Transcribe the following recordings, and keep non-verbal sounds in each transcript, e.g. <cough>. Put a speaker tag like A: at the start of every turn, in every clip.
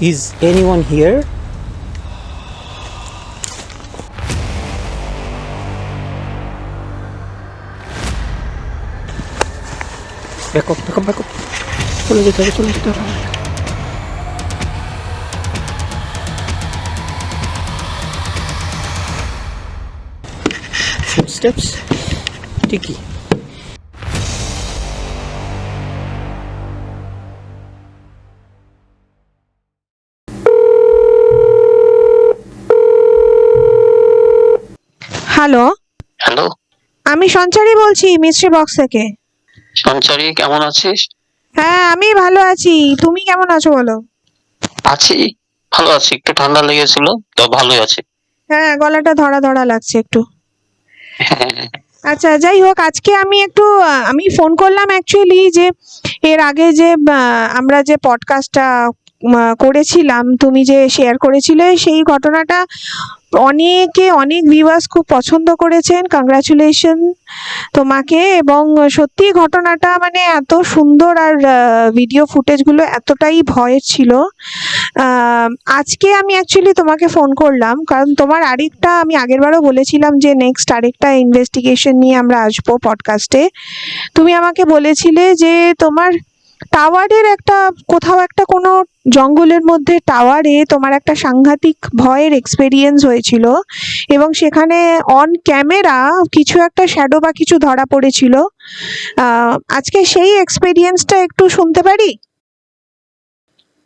A: Is anyone here? Back up, back up, back up. চলে যেতে হবে চলে যেতে হবে Footsteps? ঠিকই
B: হ্যালো
C: হ্যালো
B: আমি সঞ্চারী বলছি মিস্ট্রি বক্স থেকে।
C: সঞ্চারী কেমন আছিস?
B: হ্যাঁ আমি ভালো আছি। তুমি কেমন আছো বলো?
C: আছি ভালো আছি। একটু ঠান্ডা লেগেছিল তো ভালোই আছি।
B: হ্যাঁ গলাটা ধরা ধরা লাগছে একটু। <laughs> আচ্ছা যাই হোক আজকে আমি একটু আমি ফোন করলাম অ্যাকচুয়ালি যে এর আগে যে আমরা যে পডকাস্টটা করেছিলাম, তুমি যে শেয়ার করেছিলে, সেই ঘটনাটা অনেকে, অনেক ভিউয়ার্স খুব পছন্দ করেছেন। কংগ্রাচুলেশন তোমাকে এবং সত্যি ঘটনাটা মানে এত সুন্দর আর ভিডিও ফুটেজগুলো এতটাই ভয়ের ছিল। আজকে আমি অ্যাকচুয়ালি তোমাকে ফোন করলাম, কারণ তোমার আরেকটা আমি আগেরবারও বলেছিলাম যে নেক্সট আরেকটা ইনভেস্টিগেশন নিয়ে আমরা আসব পডকাস্টে তুমি আমাকে বলেছিলে যে তোমার টাওয়ারের একটা, কোথাও একটা কোনো জঙ্গলের মধ্যে টাওয়ারে তোমার একটা সাংঘাতিক ভয়ের এক্সপেরিয়েন্স হয়েছিল এবং সেখানে অন ক্যামেরা কিছু একটা শ্যাডো বা কিছু ধরা পড়েছিল। আজকে সেই এক্সপেরিয়েন্সটা একটু শুনতে পারি?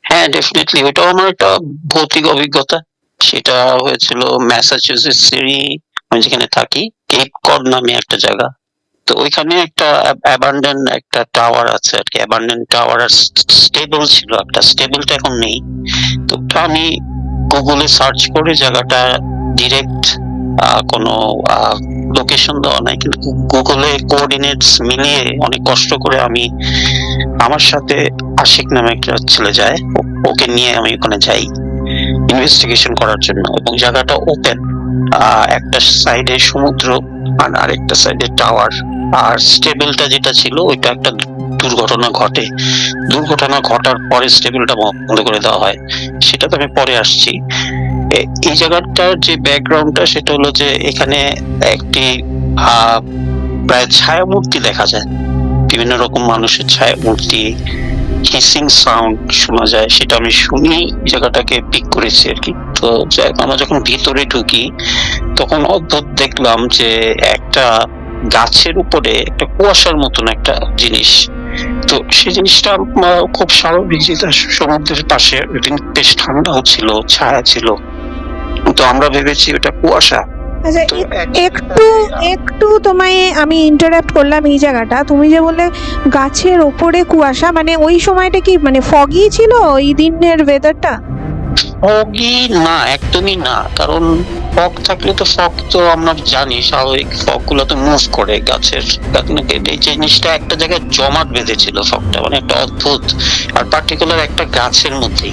C: হ্যাঁ ডেফিনেটলি ওটাও আমার একটা ভৌতিক অভিজ্ঞতা। সেটা হয়েছিল ম্যাসাচুসেটসেরই আমি যেখানে থাকি কেপ কড নামে একটা জায়গা। তো ওইখানে একটা অ্যাবান্ডেন একটা টাওয়ার আছে আর কি। অ্যাবান্ডেন টাওয়ার আর স্টেবল ছিল একটা। স্টেবলটা এখন নেই। তো আমি গুগলে সার্চ করে, জায়গাটা ডিরেক্ট কোনো লোকেশন দেওয়া নাই। কিন্তু গুগলে কোঅর্ডিনেটস মিলিয়ে অনেক কষ্ট করে আমি আমার সাথে আশিক নামে একটা ছেলে যায়। ওকে নিয়ে আমি ওখানে যাই। ইনভেস্টিগেশন করার জন্য। এবং জায়গাটা ওপেন একটা সাইডে সমুদ্র আর আরেকটা সাইডে টাওয়ার আর স্টেবেলটা যেটা ছিল, ওইটা একটা দুর্ঘটনা ঘটে। দুর্ঘটনা ঘটার পরে স্টেবলটা বন্ধ করে দেওয়া হয়। সেটা তো আমি পরে আসছি। এই জায়গাটার যে ব্যাকগ্রাউন্ডটা সেটা হলো যে এখানে একটি প্রায় ছায়া মূর্তি দেখা যায়। বিভিন্ন রকম মানুষের ছায়া মূর্তি হিসিং সাউন্ড শোনা যায়, সেটা আমি শুনি জায়গাটাকে পিক করেছি আর কি। তো আমরা যখন ভিতরে ঢুকি, তখন অদ্ভুত দেখলাম যে একটা গাছের উপরে একটা কুয়াশার মতন একটা জিনিস। তো সেই জিনিসটা খুব স্বাভাবিক যেটা সমুদ্রের পাশে ওইদিন বেশ ঠান্ডাও ছিল, ছায়া ছিল। তো আমরা ভেবেছি ওটা কুয়াশা।
B: আচ্ছা একটু একটু তোমায় আমি ইন্টারাপ্ট করলাম এই জায়গাটা। তুমি যে বললে গাছের ওপরে কুয়াশা মানে ওই সময়টা কি মানে ফগি ছিল ওই দিনের ওয়েদারটা
C: ফগই না একদমই না। কারণ ফগ থাকলে তো ফগ তো আমরা জানি স্বাভাবিক ফগগুলো তো মুভ করে গাছের। গাছ- এই জিনিসটা একটা জায়গায় জমাট বেঁধেছিল ফগটা মানে একটা অদ্ভুত। আর পার্টিকুলার একটা গাছের মধ্যেই।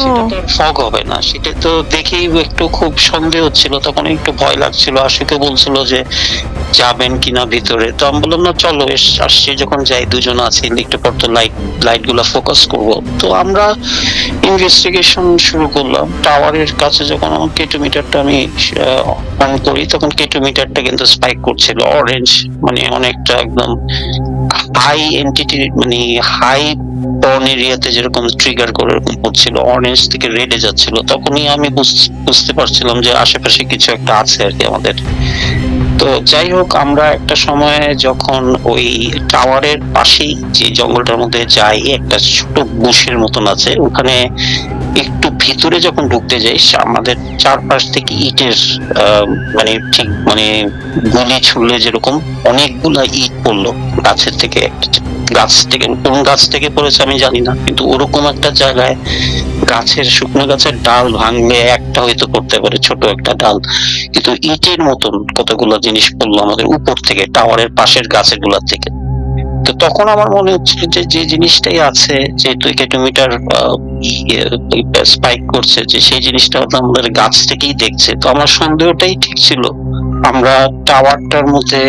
C: সেটা তো ফগ হবে না। সেটা তো দেখেই একটু খুব সন্দেহ হচ্ছিল। তখন একটু ভয় লাগছিল। আশুকে বলছিল যে যাবেন কিনা ভিতরে। তো আমি বললাম না চলো এস আসছি। যখন যাই দুজন আছি। একটু পর তো লাইট লাইটগুলা ফোকাস করব। তো আমরা ইনভেস্টিগেশন শুরু করলাম। টাওয়ারের কাছে যখন আমার কেটোমিটারটা আমি অন করি তখন কেটোমিটারটা কিন্তু স্পাইক করছিল। অরেঞ্জ মানে অনেকটা একদম হাই এন্টিটি মানে হাই পর্ন এরিয়াতে যেরকম ট্রিগার করে করছিল অরেঞ্জ থেকে রেডে যাচ্ছিল, তখনই আমি বুঝ- বুঝতে পারছিলাম যে আশেপাশে কিছু একটা আছে আর কি আমাদের। তো যাই হোক, আমরা একটা সময়ে যখন ওই টাওয়ারের পাশেই যে জঙ্গলটার মধ্যে যাই, একটা ছোট বুশের মতন আছে, ওখানে একটু ভিতরে যখন ঢুকতে যাই আমাদের চারপাশ থেকে ইটের মানে ঠিক মানে গুলি ছুড়লে যেরকম অনেকগুলা ইট পড়ল গাছের থেকে, গাছ থেকে, কোন গাছ থেকে পড়েছে আমি জানি না, কিন্তু ওরকম একটা জায়গায় গাছের, শুকনো গাছের ডাল ভাঙলে একটা হয়তো পড়তে পারে, ছোট একটা ডাল। কিন্তু ইটের মতন কতগুলো জিনিস পড়ল আমাদের উপর থেকে, টাওয়ারের পাশের গাছেরগুলার থেকে। তো তখন আমার মনে হচ্ছিল যে যে জিনিসটাই আছে, যে দুই কিলোমিটার স্পাইক করছে, যে সেই জিনিসটা আমাদের গাছ থেকেই দেখছে। তো আমার সন্দেহটাই ঠিক ছিল। আমরা টাওয়ারটার মধ্যে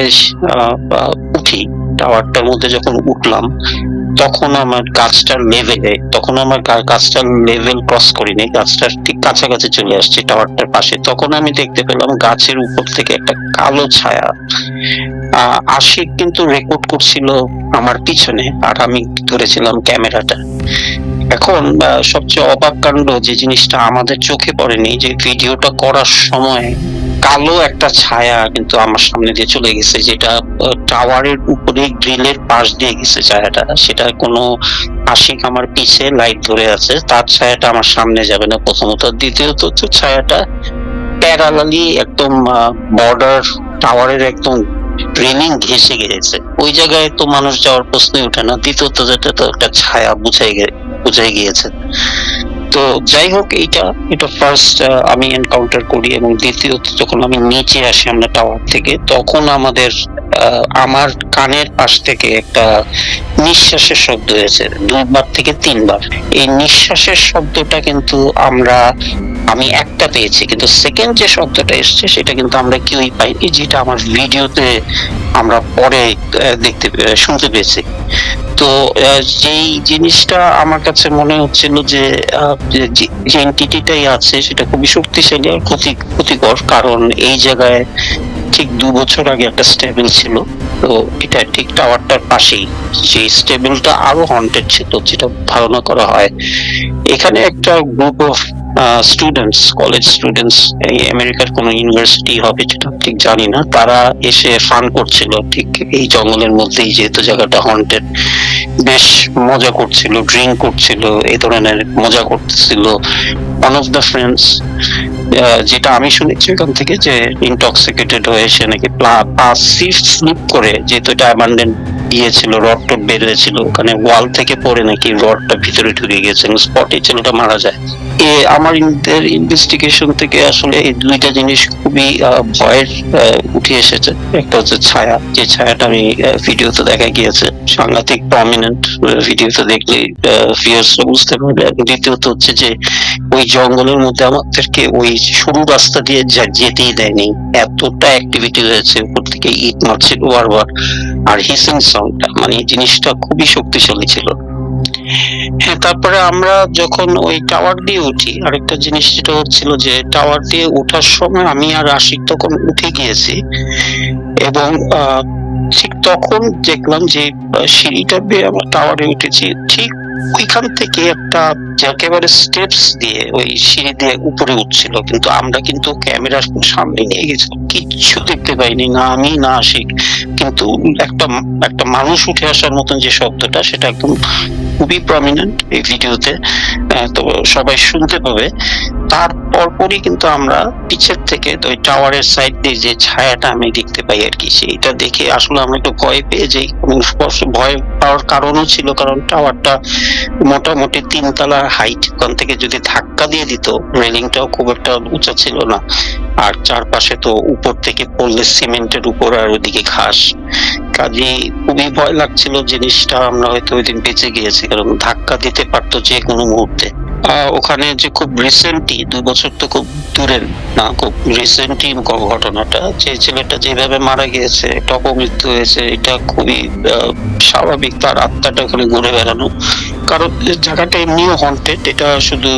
C: উঠি। টাওয়ারটার মধ্যে যখন উঠলাম তখন আমার গাছটার লেভেলে তখন আমার গাছটার লেভেল ক্রস করিনি গাছটার ঠিক কাছাকাছি চলে আসছে টাওয়ারটার পাশে। তখন আমি দেখতে পেলাম গাছের উপর থেকে একটা কালো ছায়া আশিক কিন্তু রেকর্ড করছিল আমার পিছনে, আর আমি ধরেছিলাম ক্যামেরাটা। এখন সবচেয়ে অবাক কাণ্ড যে জিনিসটা আমাদের চোখে পড়েনি, যে ভিডিওটা করার সময় কালো একটা ছায়া কিন্তু আমার সামনে দিয়ে চলে গেছে, যেটা টাওয়ারের উপরে গ্রিলের পাশ দিয়ে গেছে ছায়াটা। সেটা কোনো আশিক আমার পিছে লাইট ধরে আছে, তার ছায়াটা আমার সামনে যাবে না প্রথমত। দ্বিতীয়ত হচ্ছে ছায়াটা প্যারালালি একদম বর্ডার টাওয়ারের একদম রেলিং ঘেসে গেছে। ওই জায়গায় তো মানুষ যাওয়ার প্রশ্নই ওঠে না। দ্বিতীয়ত যেটা, তো একটা ছায়া বুঝাই বুঝাই গিয়েছে। তো যাই হোক, এইটা, এটা ফার্স্ট আমি এনকাউন্টার করি এবং দ্বিতীয়ত যখন আমি নিচে আসি আমরা টাওয়ার থেকে, তখন আমাদের আমার কানের পাশ থেকে একটা নিঃশ্বাসের শব্দ হয়েছে দুইবার থেকে তিনবার। এই নিঃশ্বাসের শব্দটা কিন্তু আমরা, আমি একটা পেয়েছি, কিন্তু সেকেন্ড যে শব্দটা এসছে, সেটা কিন্তু আমরা কেউই পাইনি, যেটা আমার ভিডিওতে আমরা পরে দেখতে শুনতে পেয়েছি। তো যেই জিনিসটা আমার কাছে মনে হচ্ছিল যে যে এন্টিটিটাই আছে, সেটা খুবই শক্তিশালী আর ক্ষতি, ক্ষতিকর। কারণ এই জায়গায় ঠিক দু বছর আগে একটা স্টেবল ছিল। তো এটা ঠিক টাওয়ারটার পাশেই। সেই স্টেবলটা আরও হন্টেড ছিল, যেটা ধারণা করা হয়। এখানে একটা group of students college students এই আমেরিকার কোন ইউনিভার্সিটি হবে যেটা ঠিক জানি না। তারা এসে ফান করছিল, ঠিক এই জঙ্গলের মধ্যেই যেহেতু জায়গাটা হন্টেড বেশ মজা করছিল ড্রিঙ্ক করছিল, এই ধরনের মজা করছিল ওয়ান অফ দ্য ফ্রেন্ডস যেটা আমি শুনেছি ওখান থেকে যে ইনটক্সিকেটেড হয়ে এসে নাকি পাসিভ স্লিপ করে, যেহেতু এটা অ্যাবান্ডেন্ট দিয়েছিল ছিল রড টড ওখানে ওয়াল থেকে পড়ে নাকি রডটা ভিতরে ঢুকে গেছে স্পটে ছেলেটা মারা যায়। এ আমার ইনভেস্টিগেশন থেকে আসলে এই দুইটা জিনিস খুবই ভয়ের উঠে এসেছে। একটা হচ্ছে ছায়া। যে ছায়াটা আমি ভিডিওতে দেখা গিয়েছে। সাংঘাতিক প্রমিনেন্ট ভিডিওতে দেখলে ভিউয়ার্সরা বুঝতে পারবে। দ্বিতীয়ত হচ্ছে যে, ওই জঙ্গলের মধ্যে আমাদেরকে ওই সরু রাস্তা দিয়ে যেতেই দেয়নি। এতটা অ্যাক্টিভিটি হয়েছে। উপর থেকে ইট মারছিল বারবার। আর হিসিং সাউন্ডটা মানে জিনিসটা খুবই শক্তিশালী ছিল। হ্যাঁ তারপরে আমরা যখন ওই টাওয়ার দিয়ে উঠি, আরেকটা জিনিস যেটা হচ্ছিল যে টাওয়ার দিয়ে ওঠার সময় আমি আর আশিক তখন উঠে গিয়েছি এবং ঠিক তখন দেখলাম যে সিঁড়িটা বেয়ে আমরা টাওয়ারে উঠেছি। ঠিক ওইখান থেকে একটা একেবারে স্টেপস দিয়ে, ওই সিঁড়ি দিয়ে উপরে উঠছিল, কিন্তু আমরা কিন্তু ক্যামেরার সামনে নিয়ে গেছি কিচ্ছু দেখতে পাইনি, না আমি, না আশিক। কিন্তু একটা একটা মানুষ উঠে আসার মতন যে শব্দটা, সেটা একদম খুবই প্রমিনেন্ট এই ভিডিওতে। তো সবাই শুনতে পাবে। তার পরপরই কিন্তু আমরা পিছের থেকে ওই টাওয়ারের সাইড দিয়ে যে ছায়াটা আমি দেখতে পাই আর কি, সেইটা দেখে আসলে আমরা একটু ভয় পেয়ে যাই। এবং ভয় পাওয়ার কারণও ছিল, কারণ টাওয়ারটা মোটামুটি তিনতলা হাইট ওখান থেকে যদি ধাক্কা দিয়ে দিত রেলিংটাও খুব একটা উঁচা ছিল না। আর চারপাশে তো উপর থেকে পড়লে সিমেন্টের উপর আর ওদিকে ঘাস। কাজে খুবই ভয় লাগছিল জিনিসটা, আমরা হয়তো ওই দিন বেঁচে গিয়েছি, কারণ ধাক্কা দিতে পারতো যে কোনো মুহূর্তে। ওখানে যে খুব রিসেন্টলি দুই বছর তো খুব দূরের না, খুব রিসেন্টলি ঘটনাটা, যে ছেলেটা যেভাবে মারা গিয়েছে একটা অপমৃত্যু হয়েছে, এটা খুবই স্বাভাবিক। তার আত্মাটা ওখানে ঘুরে বেড়ানো। কারণ জায়গাটা এমনিও হন্টেড এটা শুধু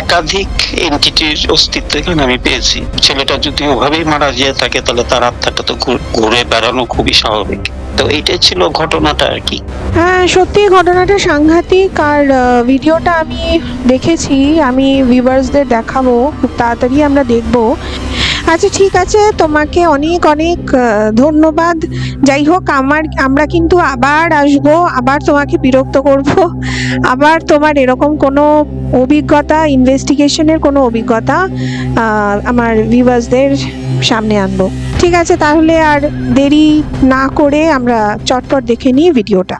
C: একাধিক এন্টিটির অস্তিত্ব এখানে আমি পেয়েছি। ছেলেটা যদি ওভাবেই মারা গিয়ে থাকে, তাহলে তার আত্মাটা তো ঘুরে বেড়ানো খুবই স্বাভাবিক। তো এইটাই ছিল ঘটনাটা আর কি।
B: হ্যাঁ সত্যি ঘটনাটা সাংঘাতিক আর ভিডিওটা আমি দেখেছি, আমি ভিউয়ার্সদের দেখাবো, খুব তাড়াতাড়ি আমরা দেখব। আচ্ছা ঠিক আছে। তোমাকে অনেক অনেক ধন্যবাদ। যাই হোক, আমার, আমরা কিন্তু আবার আসব, আবার তোমাকে বিরক্ত করব। আবার তোমার এরকম কোনো অভিজ্ঞতা, ইনভেস্টিগেশনের কোনো অভিজ্ঞতা আমার ভিউয়ার্সদের সামনে আনব। ঠিক আছে, তাহলে আর দেরি না করে আমরা চটপট দেখে নিই ভিডিওটা।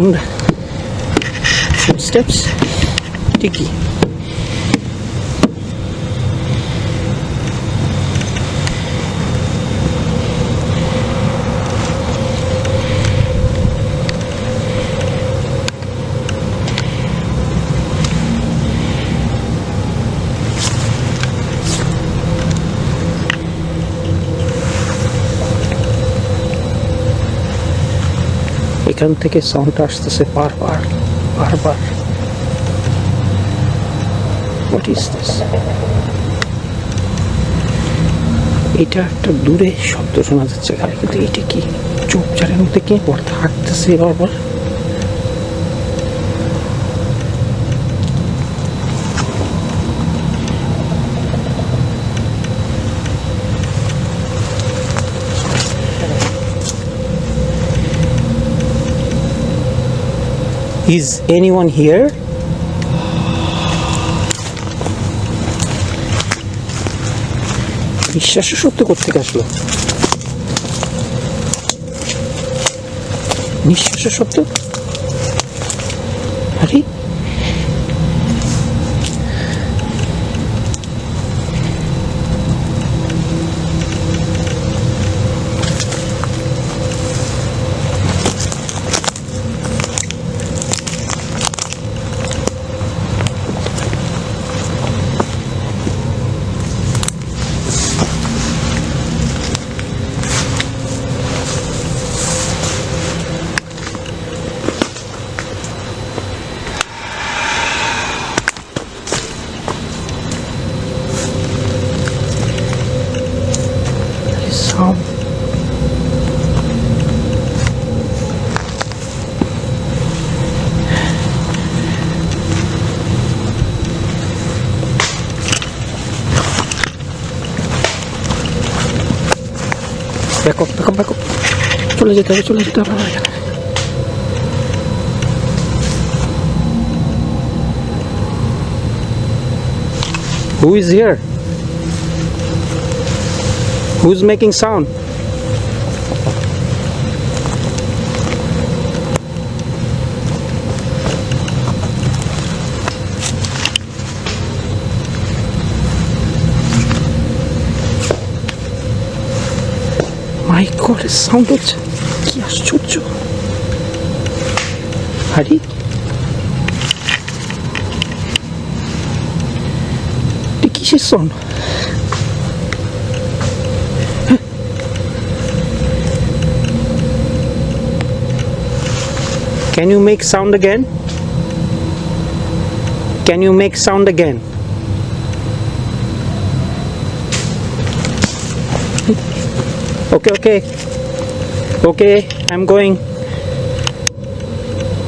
A: sound footsteps. Sticky এখান থেকে সাউন্ডটা আসতেছে বারবার বারবার। হোয়াট ইজ দিস এটা একটা দূরে শব্দ শোনা যাচ্ছে। কিন্তু এটা কি? চুপচারের মধ্যে কে? পড়তে হাঁটতেছে বারবার। Is anyone here? বিশ্বাস শব্দ কোথেকে আসলো নিঃশ্বাসের শব্দ আরে সাউন্ড ব্যাকআপ ব্যাকআপ ব্যাকআপ চলে যেতে হবে চলে যেতে হবে আমার এখানে Who is here? Who's making sound? My god sound হচ্ছে কি আশ্চর্য আরে এটা কিসের sound Can you make sound again? Can you make sound again? Okay, okay. Okay, I'm going.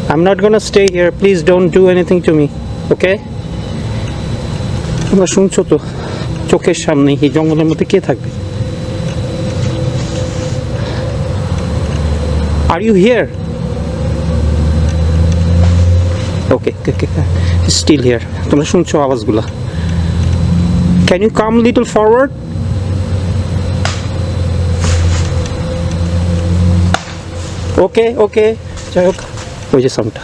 A: I'm not gonna stay here. Please don't do anything to me. Okay? তোমরা শুনছো তো চোখের সামনে এই জঙ্গলের মধ্যে কে থাকবে are you here okay still here তোমরা শুনছো আওয়াজগুলা can you come little forward okay okay যাই হোক ওই যে সাউন্ডটা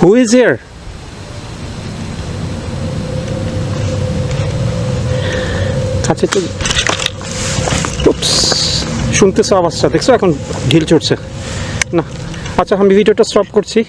A: হু ইজ হিয়ার কাছে তো শুনতেছো আওয়াজটা, দেখছ এখন ঢিল চড়ছে। না। আচ্ছা আমি ভিডিওটা স্টপ করছি।